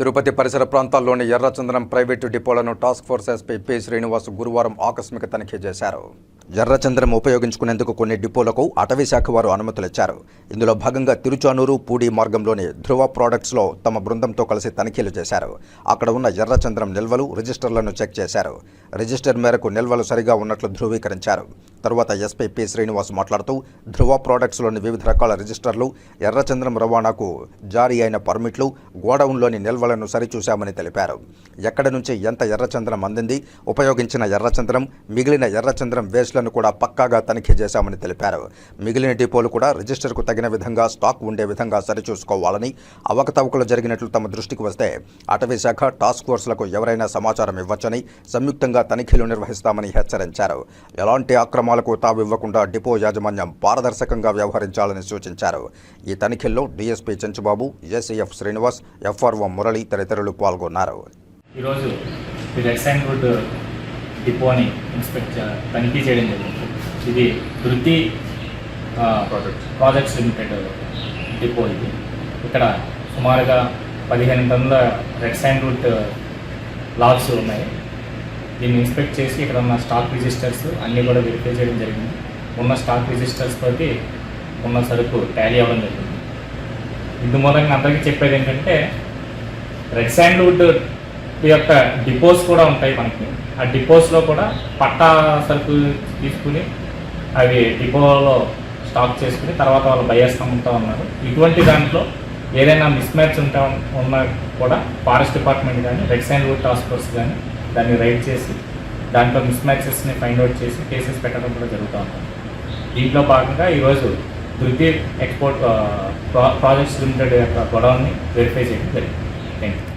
తిరుపతి పరిసర ప్రాంతాల్లోని ఎర్రచందనం private డిపోలను task force SP P Srinivas గురువారం ఆకస్మిక తనిఖీ చేశారు. ఎర్రచందనం ఉపయోగించుకునేందుకు కొన్ని డిపోలకు అటవీ శాఖ వారు అనుమతులిచ్చారు. ఇందులో భాగంగా తిరుచానూరు పూడి మార్గంలోని ధృవ ప్రోడక్ట్స్లో తమ బృందంతో కలిసి తనిఖీలు చేశారు. అక్కడ ఉన్న ఎర్రచందనం నిల్వలు రిజిస్టర్లను చెక్ చేశారు. రిజిస్టర్ మేరకు నిల్వలు సరిగా ఉన్నట్లు ధృవీకరించారు. తరువాత ఎస్పీ పి శ్రీనివాస్ మాట్లాడుతూ ధృవ ప్రోడక్ట్స్లోని వివిధ రకాల రిజిస్టర్లు ఎర్రచంద్రం రవాణాకు జారీ అయిన పర్మిట్లు గోడౌన్లోని నిల్వలను సరిచూశామని తెలిపారు. ఎక్కడి నుంచి ఎంత ఎర్రచంద్రం అందింది ఉపయోగించిన ఎర్రచంద్రం మిగిలిన ఎర్రచంద్రం వేస్ట్లను కూడా పక్కాగా తనిఖీ చేశామని తెలిపారు. మిగిలిన డిపోలు కూడా రిజిస్టర్కు తగిన విధంగా స్టాక్ ఉండే విధంగా సరిచూసుకోవాలని అవకతవకలు జరిగినట్లు తమ దృష్టికి వస్తే అటవీ శాఖ టాస్క్ ఫోర్స్లకు ఎవరైనా సమాచారం ఇవ్వచ్చని సంయుక్తంగా తనిఖీలు నిర్వహిస్తామని హెచ్చరించారు. ఎలాంటి అక్రమాలకు తావివ్వకుండా డిపో యాజమాన్యం పారదర్శకంగా వ్యవహరించాలని సూచించారు. ఈ తనిఖీల్లో DSP Chenchubabu ACF Srinivas FRO Murali తదితరులు పాల్గొన్నారు. ఈరోజు డిపోని ఇన్స్పెక్ట్ తనిఖీ చేయడం జరిగింది. ఇది వృత్తి ఆ, ప్రాజెక్ట్స్ లిమిటెడ్ డిపో ఇది. ఇక్కడ సుమారుగా పదిహేను టన్నుల రెడ్ సైన్ రూట్ లాట్స్ ఉన్నాయి. దీన్ని ఇన్స్పెక్ట్ చేసి ఇక్కడ ఉన్న స్టాక్ రిజిస్టర్స్ అన్నీ కూడా వెరిఫై చేయడం జరిగింది. ఉన్న స్టాక్ రిజిస్టర్స్ తోటి ఉన్న సరుకు టాలీ అవ్వడం జరిగింది. ఇందు మూలంగా అందరికీ చెప్పేది ఏంటంటే రెడ్ శాండ్వుడ్ యొక్క డిపోస్ కూడా ఉంటాయి మనకి. ఆ డిపోస్లో కూడా పట్టా సరుకు తీసుకుని అవి డిపోలో స్టాక్ చేసుకుని తర్వాత వాళ్ళు బయర్స్ అమ్ముతూ ఉన్నారు. ఇటువంటి దాంట్లో ఏదైనా మిస్ మ్యాచ్ ఉంటా ఉన్నా కూడా ఫారెస్ట్ డిపార్ట్మెంట్ కానీ రెడ్ శాండ్వుడ్ టాస్క్ ఫోర్స్ కానీ దాన్ని రైడ్ చేసి దాంట్లో మిస్ మ్యాచెస్ని ఫైండ్ అవుట్ చేసి కేసెస్ పెట్టడం కూడా జరుగుతూ ఉంటుంది. దీంట్లో భాగంగా ఈరోజు తృతీయ ఎక్స్పోర్ట్ ప్రాజెక్ట్స్ లిమిటెడ్ యొక్క గొడవని వెరిఫై చేయడం జరిగింది. Thank you